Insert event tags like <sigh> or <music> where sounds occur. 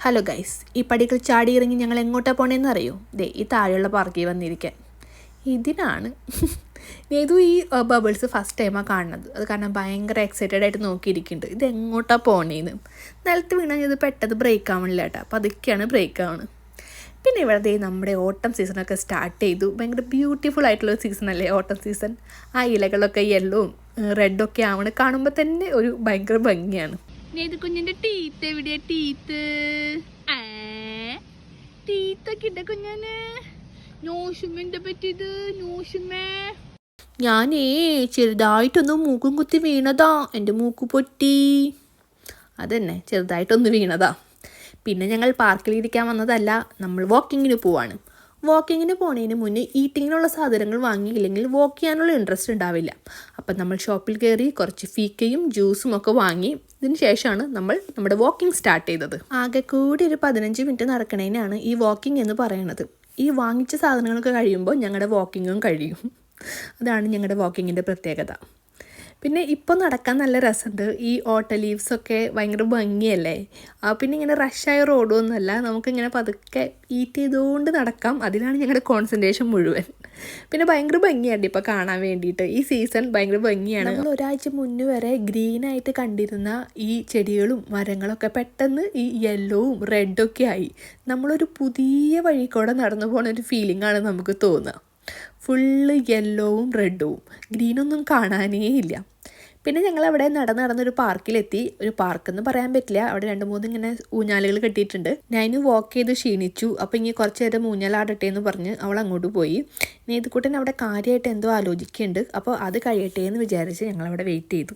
Hello guys ഈ പടികൾ ചാടി ഇറങ്ങി ഞങ്ങൾ എങ്ങോട്ടാണ് പോണേന്ന് അറിയോ? ദേ ഈ താഴെയുള്ള പാർക്കിൽ വന്നിരിക്കാൻ. ഇതിനാണ് <laughs> ഏതു ഈ ബബിൾസ് ഫസ്റ്റ് ടൈമാണ് കാണുന്നത്. അത് കാരണം ഭയങ്കര എക്സൈറ്റഡ് ആയിട്ട് നോക്കിയിരിക്കുന്നുണ്ട്. ഇത് എങ്ങോട്ടാണ് പോണേന്ന്. നിലത്ത് വീണാൽ ഇത് പെട്ടെന്ന് ബ്രേക്ക് ആവണില്ല കേട്ടോ. അപ്പോൾ അതൊക്കെയാണ് ബ്രേക്ക് ആവണത് പിന്നെ ഇവിടെ നമ്മുടെ ഓട്ടം സീസണൊക്കെ സ്റ്റാർട്ട് ചെയ്തു. ഭയങ്കര ബ്യൂട്ടിഫുൾ ആയിട്ടുള്ള സീസൺ അല്ലേ ഓട്ടം സീസൺ ആ ഇലകളൊക്കെ യെല്ലോവും റെഡൊക്കെ ആവണ കാണുമ്പോൾ തന്നെ ഒരു ഭയങ്കര ഭംഗിയാണ്. ഇത് കുഞ്ഞിന്റെ ടീത്ത് എവിടെയാ ടീത്ത് ടീത്തൊക്കെ ഇട്ട കുഞ്ഞാന്. നോഷുമെന്താ പറ്റിയത് നോഷുമേ ഞാനേ ചെറുതായിട്ടൊന്ന് മൂക്കും കുത്തി വീണതാ. എന്റെ മൂക്ക് പൊട്ടി. അതന്നെ ചെറുതായിട്ടൊന്ന് വീണതാ. പിന്നെ ഞങ്ങൾ പാർക്കിൽ ഇരിക്കാൻ വന്നതല്ല നമ്മൾ വാക്കിങ്ങിന് പോവാണ്. വാക്കിങ്ങിന് പോണതിന് മുന്നേ ഈറ്റിങ്ങിനുള്ള സാധനങ്ങൾ വാങ്ങിയില്ലെങ്കിൽ വാക്ക് ചെയ്യാനുള്ള ഇൻട്രസ്റ്റ് ഉണ്ടാവില്ല. അപ്പം നമ്മൾ ഷോപ്പിൽ കയറി കുറച്ച് ഫീക്കയും ജ്യൂസും ഒക്കെ വാങ്ങി ഇതിന് ശേഷമാണ് നമ്മൾ നമ്മുടെ വാക്കിംഗ് സ്റ്റാർട്ട് ചെയ്തത്. ആകെ കൂടി ഒരു പതിനഞ്ച് മിനിറ്റ് നടക്കണേനാണ് ഈ വാക്കിംഗ് എന്ന് പറയുന്നത് ഈ വാങ്ങിച്ച സാധനങ്ങളൊക്കെ കഴിയുമ്പോൾ ഞങ്ങളുടെ വാക്കിങ്ങും കഴിയും. അതാണ് ഞങ്ങളുടെ വാക്കിങ്ങിന്റെ പ്രത്യേകത. പിന്നെ ഇപ്പോൾ നടക്കാൻ നല്ല രസമുണ്ട് ഈ ഓട്ട ലീവ്സൊക്കെ ഭയങ്കര ഭംഗിയല്ലേ? ആ പിന്നെ ഇങ്ങനെ റഷായ റോഡൊന്നുമല്ല നമുക്കിങ്ങനെ പതുക്കെ ഈറ്റ് ചെയ്തുകൊണ്ട് നടക്കാം. അതിലാണ് ഞങ്ങളുടെ കോൺസെൻട്രേഷൻ മുഴുവൻ. പിന്നെ ഭയങ്കര ഭംഗിയാണ് ഇപ്പോൾ കാണാൻ വേണ്ടിയിട്ട്. ഈ സീസൺ ഭയങ്കര ഭംഗിയാണ്. നമ്മൾ ഒരാഴ്ച മുന്നേ വരെ ഗ്രീനായിട്ട് കണ്ടിരുന്ന ഈ ചെടികളും മരങ്ങളൊക്കെ പെട്ടെന്ന് ഈ യെല്ലോവും റെഡൊക്കെ ആയി. നമ്മളൊരു പുതിയ വഴി കൂടെ നടന്നു പോകുന്ന ഒരു ഫീലിംഗ് ആണ് നമുക്ക് തോന്നുക ഫുള്ള് യെല്ലോവും റെഡും. ഗ്രീനൊന്നും കാണാനേ ഇല്ല. പിന്നെ ഞങ്ങൾ അവിടെ നടന്ന് നടന്നൊരു പാർക്കിലെത്തി. ഒരു പാർക്ക് എന്ന് പറയാൻ പറ്റില്ല. അവിടെ രണ്ട് മൂന്ന് ഇങ്ങനെ ഊഞ്ഞാലുകൾ കെട്ടിയിട്ടുണ്ട്. ഞാൻ വാക്ക് ചെയ്ത് ക്ഷീണിച്ചു. അപ്പോൾ ഇനി കുറച്ച് നേരം ഊഞ്ഞാലാടട്ടെ എന്ന് പറഞ്ഞ് അവൾ അങ്ങോട്ട് പോയി. നേതുക്കുട്ടൻ അവിടെ കാര്യമായിട്ട് എന്തോ ആലോചിക്കുന്നുണ്ട്. അപ്പോൾ അത് കഴിയട്ടെ എന്ന് വിചാരിച്ച് ഞങ്ങളവിടെ വെയിറ്റ് ചെയ്തു.